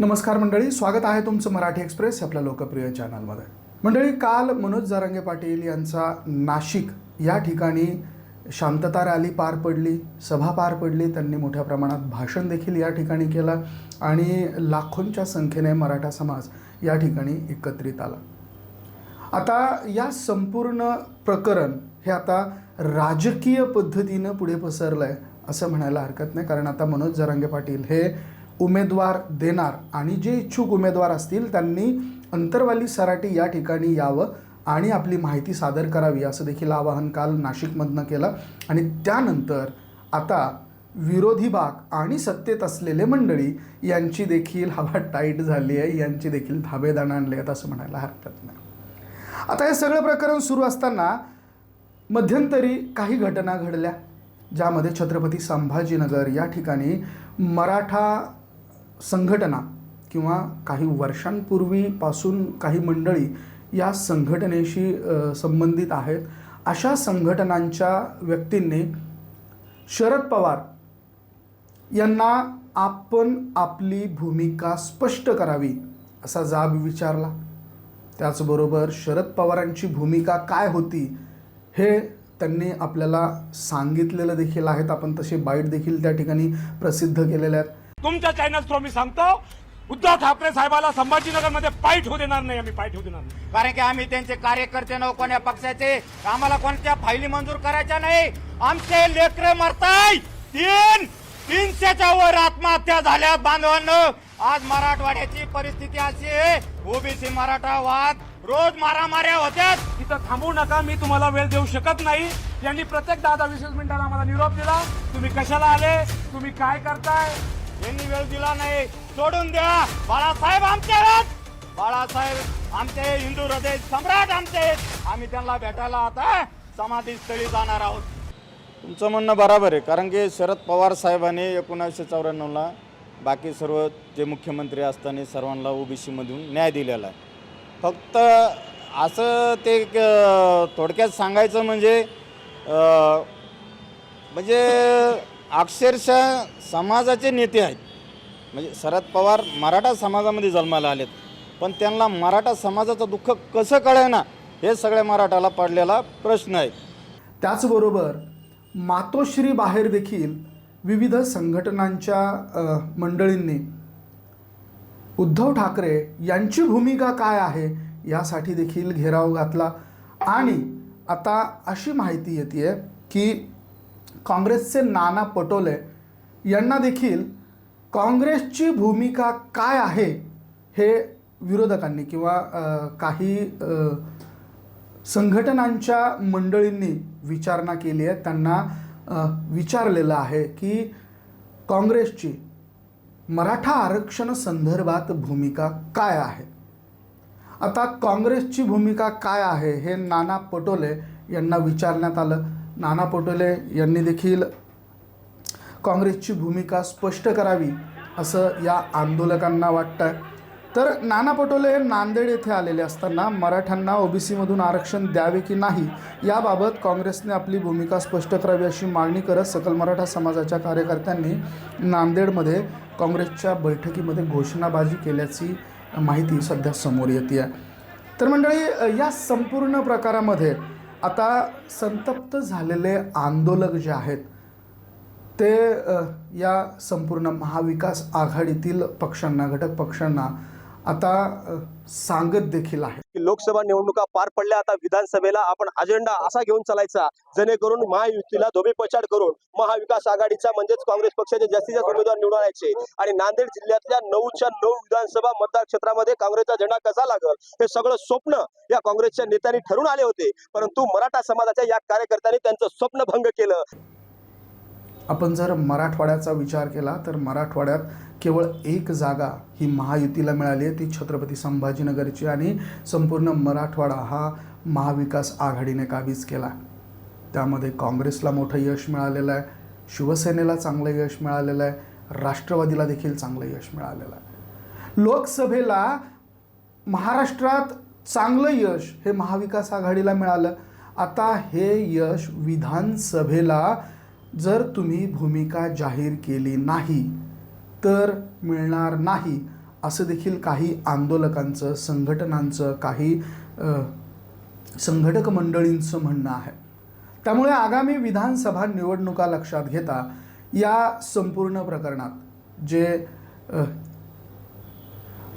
नमस्कार मंडळी स्वागत आहे तुमचं मराठी एक्सप्रेस आपल्या लोकप्रिय चॅनलमध्ये. मंडळी काल मनोज जारांगे पाटील यांचा नाशिक या ठिकाणी शांतता रॅली पार पडली सभा पार पडली त्यांनी मोठ्या प्रमाणात भाषण देखील या ठिकाणी केलं आणि लाखोंच्या संख्येने मराठा समाज या ठिकाणी एकत्रित आला. आता या संपूर्ण प्रकरण हे आता राजकीय पद्धतीनं पुढे पसरलं आहे असं म्हणायला हरकत नाही कारण आता मनोज जरांगे पाटील हे उमेदवार देणार आणि जे इच्छुक उमेदवार असतील त्यांनी अंतरवाली सराटी या ठिकाणी यावं आणि आपली माहिती सादर करावी असं देखील आवाहन काल नाशिकमधनं केलं. आणि त्यानंतर आता विरोधी भाग आणि सत्तेत असलेले मंडळी यांची देखील हवा टाईट झाली आहे यांची देखील धाबेदाण आणले आहेत असं म्हणायला हरकत नाही. आता हे सगळं प्रकरण सुरू असताना मध्यंतरी काही घटना घडल्या ज्यामध्ये छत्रपती संभाजीनगर या ठिकाणी मराठा संघटना किंवा काही वर्षांपूर्वीपासून काही मंडळी या संघटनेशी संबंधित आहेत. अशा संघटनांच्या व्यक्तींनी शरद पवार यांना आपण आपली भूमिका स्पष्ट करावी असा जाब विचारला. त्याचबरोबर शरद पवारांची भूमिका काय होती हे त्यांनी आपल्याला सांगितलेलं देखील आहेत. आपण तसे बाईट देखील त्या ठिकाणी प्रसिद्ध केलेले आहेत. तुमच्या चॅनल थ्रू मी सांगतो उद्धव ठाकरे साहेबाला संभाजीनगरमध्ये पाय ठेवू देणार नाही आम्ही पाय ठेवू देणार नाही. कारण की आम्ही त्यांचे कार्यकर्ते नव कोण्या पक्षाचे. आम्हाला कोणत्या फायली मंजूर करायच्या नाही. आमचे लेकर मरताय. तीन तीनशेच्या वर आत्महत्या झाल्या बांधवांनो. आज मराठवाड्याची परिस्थिती अशी आहे ओबीसी मराठा वाद रोज मारामाऱ्या होत्यात. तिथं थांबू नका मी तुम्हाला वेळ देऊ शकत नाही. यांनी प्रत्येक दहा दहा वीस वीस मिनिटाला आम्हाला निरोप दिला. तुम्ही कशाला आले? तुम्ही काय करताय? यांनी वेळ दिला नाही. सोडून द्या. बाळासाहेब आमचे आहेत बाळासाहेब आमचे हिंदू हृदय सम्राट आमचे आहेत. आम्ही त्यांना भेटायला आता समाधी स्थळी जाणार आहोत. तुमचं म्हणणं बरोबर आहे कारण की शरद पवार साहेबांनी एकोणीसशे चौऱ्याण्णवला बाकी सर्व जे मुख्यमंत्री असताना सर्वांना ओबीसीमधून न्याय दिलेला आहे. फक्त असं ते थोडक्यात सांगायचं म्हणजे म्हणजे अक्षरशः समाजाचे नेते आहेत. म्हणजे शरद पवार मराठा समाजामध्ये जन्माला आलेत. पण त्यांना मराठा समाजाचं दुःख कसं कळेना हे सगळ्या मराठाला पडलेला प्रश्न आहे. त्याचबरोबर मातोश्री बाहेर देखील विविध संघटनांच्या मंडळींनी उद्धव ठाकरे यांची भूमिका काय आहे यासाठी देखील घेराव घातला. आणि आता अशी माहिती येते की काँग्रेसचे नाना पटोले यांना देखील काँग्रेसची भूमिका काय आहे हे विरोधकांनी किंवा काही संघटनांच्या मंडळींनी विचारणा केली आहे. त्यांना विचारलेलं आहे की काँग्रेसची मराठा आरक्षण संदर्भात भूमिका काय आहे? आता काँग्रेसची भूमिका काय आहे हे नाना पटोले यांना विचारण्यात आलं. नाना पटोले यांनी देखील काँग्रेसची भूमिका स्पष्ट करावी असं या आंदोलकांना वाटतं तर नाना पटोले हे नांदेड येथे आलेले असताना मराठ्यांना ओबीसीमधून आरक्षण द्यावे की नाही याबाबत काँग्रेसने आपली भूमिका स्पष्ट करावी अशी मागणी करत सकल मराठा समाजाच्या कार्यकर्त्यांनी नांदेडमध्ये काँग्रेसच्या बैठकीमध्ये घोषणाबाजी केल्याची माहिती सध्या समोर येते आहे तर मंडळी या संपूर्ण प्रकारामध्ये आता संतप्त झालेले आंदोलक जे आहेत ते या संपूर्ण महाविकास आघाडीतील पक्षांना घटक पक्षांना आता सांगत देखील आहे. की लोकसभा निवडणुका पार पडल्या आता विधानसभेला आपण अजेंडा असा घेऊन चालायचा जेणेकरून महायुतीला धोबी पछाड करून महाविकास आघाडीचा म्हणजेच काँग्रेस पक्षाचे जास्तीत जास्त उमेदवार निवडून आणायचे. आणि नांदेड जिल्ह्यातल्या नऊच्या नऊ विधानसभा मतदार क्षेत्रामध्ये काँग्रेसचा झेंडा कसा लागल हे सगळं स्वप्न या काँग्रेसच्या नेत्यांनी ठरून आले होते. परंतु मराठा समाजाच्या या कार्यकर्त्यांनी त्यांचं स्वप्न भंग केलं. आपण जर मराठवाड्याचा विचार केला तर मराठवाड्यात केवळ एक जागा ही महायुतीला मिळाली आहे ती छत्रपती संभाजीनगरची. आणि संपूर्ण मराठवाडा हा महाविकास आघाडीने काबीज केला? त्यामध्ये काँग्रेसला मोठं यश मिळालेलं आहे शिवसेनेला चांगलं यश मिळालेलं आहे राष्ट्रवादीला देखील चांगलं यश मिळालेलं आहे. लोकसभेला महाराष्ट्रात चांगलं यश हे महाविकास आघाडीला मिळालं. आता हे यश विधानसभेला जर तुम्ही भूमिका जाहीर केली नाही तर मिळणार नाही असं देखील काही आंदोलकांचं संघटनांचं काही संघटक मंडळींचं म्हणणं आहे. त्यामुळे आगामी विधानसभा निवडणुका लक्षात घेता या संपूर्ण प्रकरणात जे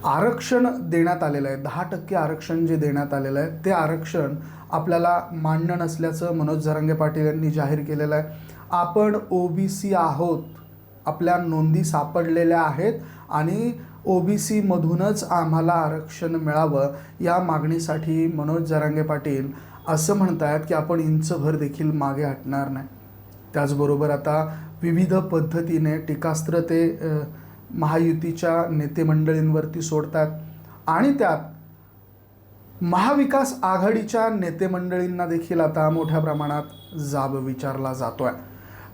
आरक्षण देण्यात आलेलं आहे दहा टक्के आरक्षण जे देण्यात आलेलं आहे ते आरक्षण आपल्याला मान्य नसल्याचं मनोज जरांगे पाटील यांनी जाहीर केलेलं आहे. आपण ओ बी सी आहोत. आपल्या नोंदी सापडलेल्या आहेत आणि ओ बी सीमधूनच आम्हाला आरक्षण मिळावं या मागणीसाठी मनोज जरांगे पाटील असं म्हणतायत की आपण इंचभर देखील मागे हटणार नाही. त्याचबरोबर आता विविध पद्धतीने टीकास्त्र ते महायुतीच्या नेतेमंडळींवरती सोडतात आणि त्यात महाविकास आघाडीच्या नेतेमंडळींना देखील आता मोठ्या प्रमाणात जाब विचारला जातो आहे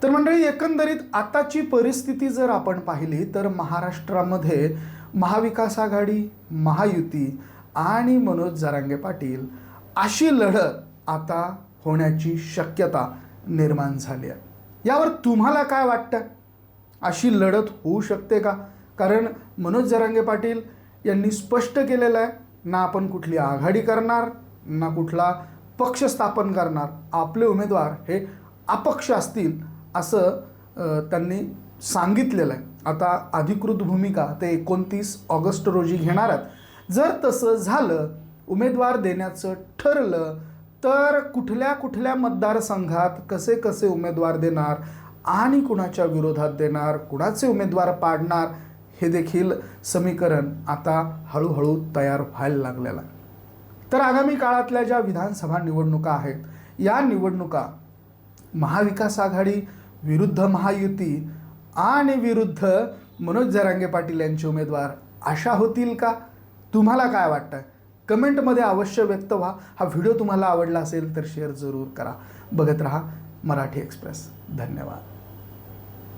तर मंडळी एकंदरीत आताची परिस्थिती जर आपण पाहिली तर महाराष्ट्रामध्ये महाविकास आघाडी महायुती आणि मनोज जरांगे पाटील अशी लढत आता होण्याची शक्यता निर्माण झाली आहे. यावर तुम्हाला काय वाटतं? अशी लढत होऊ शकते का? कारण मनोज जरांगे पाटील यांनी स्पष्ट केलेलं आहे ना आपण कुठली आघाडी करणार ना कुठला पक्ष स्थापन करणार. आपले उमेदवार हे अपक्ष असतील असं त्यांनी सांगितलेलं आहे. आता अधिकृत भूमिका ते एकोणतीस ऑगस्ट रोजी घेणार आहेत. जर तसं झालं उमेदवार देण्याचं ठरलं तर कुठल्या कुठल्या मतदारसंघात कसे कसे उमेदवार देणार आणि कुणाच्या विरोधात देणार कुणाचे उमेदवार पाडणार हे देखील समीकरण आता हळूहळू तयार व्हायला लागलेलं आहे. तर आगामी काळातल्या ज्या विधानसभा निवडणुका आहेत या निवडणुका महाविकास आघाडी विरुद्ध महायुती आणि विरुद्ध मनोज जरांगे पाटील यांचे उमेदवार अशा होतील का? तुम्हाला काय वाटतं कमेंटमध्ये अवश्य व्यक्त व्हा. हा व्हिडिओ तुम्हाला आवडला असेल तर शेअर जरूर करा. बघत राहा मराठी एक्सप्रेस धन्यवाद.